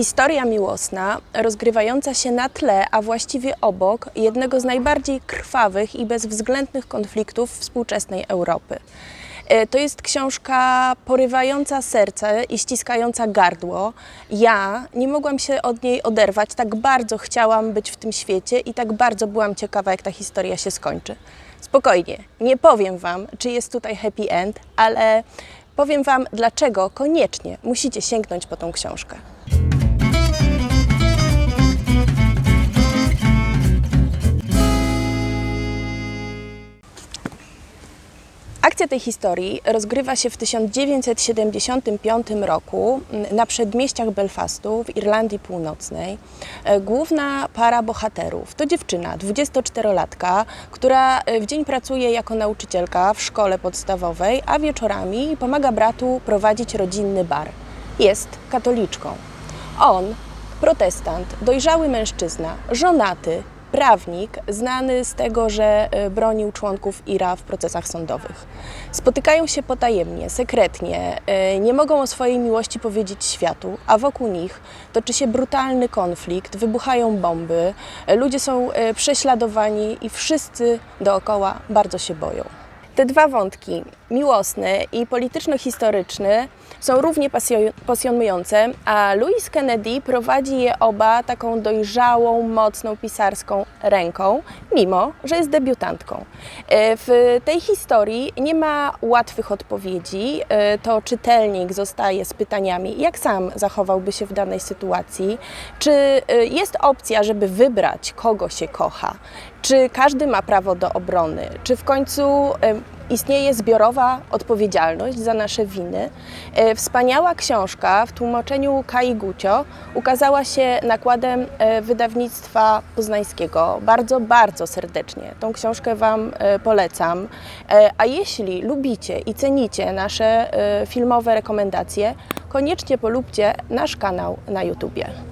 Historia miłosna, rozgrywająca się na tle, a właściwie obok jednego z najbardziej krwawych i bezwzględnych konfliktów współczesnej Europy. E, To jest książka porywająca serce i ściskająca gardło. Ja nie mogłam się od niej oderwać, tak bardzo chciałam być w tym świecie i tak bardzo byłam ciekawa, jak ta historia się skończy. Spokojnie, nie powiem Wam, czy jest tutaj happy end, ale powiem Wam, dlaczego koniecznie musicie sięgnąć po tą książkę. Akcja tej historii rozgrywa się w 1975 roku m, na przedmieściach Belfastu w Irlandii Północnej. E, Główna para bohaterów to dziewczyna, 24-latka, która e, w dzień pracuje jako nauczycielka w szkole podstawowej, a wieczorami pomaga bratu prowadzić rodzinny bar. Jest katoliczką. On, protestant, dojrzały mężczyzna, żonaty, prawnik, znany z tego, że e, bronił członków IRA w procesach sądowych. Spotykają się potajemnie, sekretnie, e, nie mogą o swojej miłości powiedzieć światu, a wokół nich toczy się brutalny konflikt, wybuchają bomby, e, ludzie są prześladowani i wszyscy dookoła bardzo się boją. Te dwa wątki, miłosny i polityczno-historyczny, są równie pasjo- pasjonujące, a Louis Kennedy prowadzi je oba taką dojrzałą, mocną pisarską ręką, mimo że jest debiutantką. E, W tej historii nie ma łatwych odpowiedzi. E, To czytelnik zostaje z pytaniami, jak sam zachowałby się w danej sytuacji, czy e, jest opcja, żeby wybrać, kogo się kocha, czy każdy ma prawo do obrony, czy w końcu istnieje zbiorowa odpowiedzialność za nasze winy. E, Wspaniała książka w tłumaczeniu Kai Gucio ukazała się nakładem e, wydawnictwa poznańskiego. Bardzo, bardzo serdecznie tą książkę Wam e, polecam. A jeśli lubicie i cenicie nasze filmowe rekomendacje, koniecznie polubcie nasz kanał na YouTubie.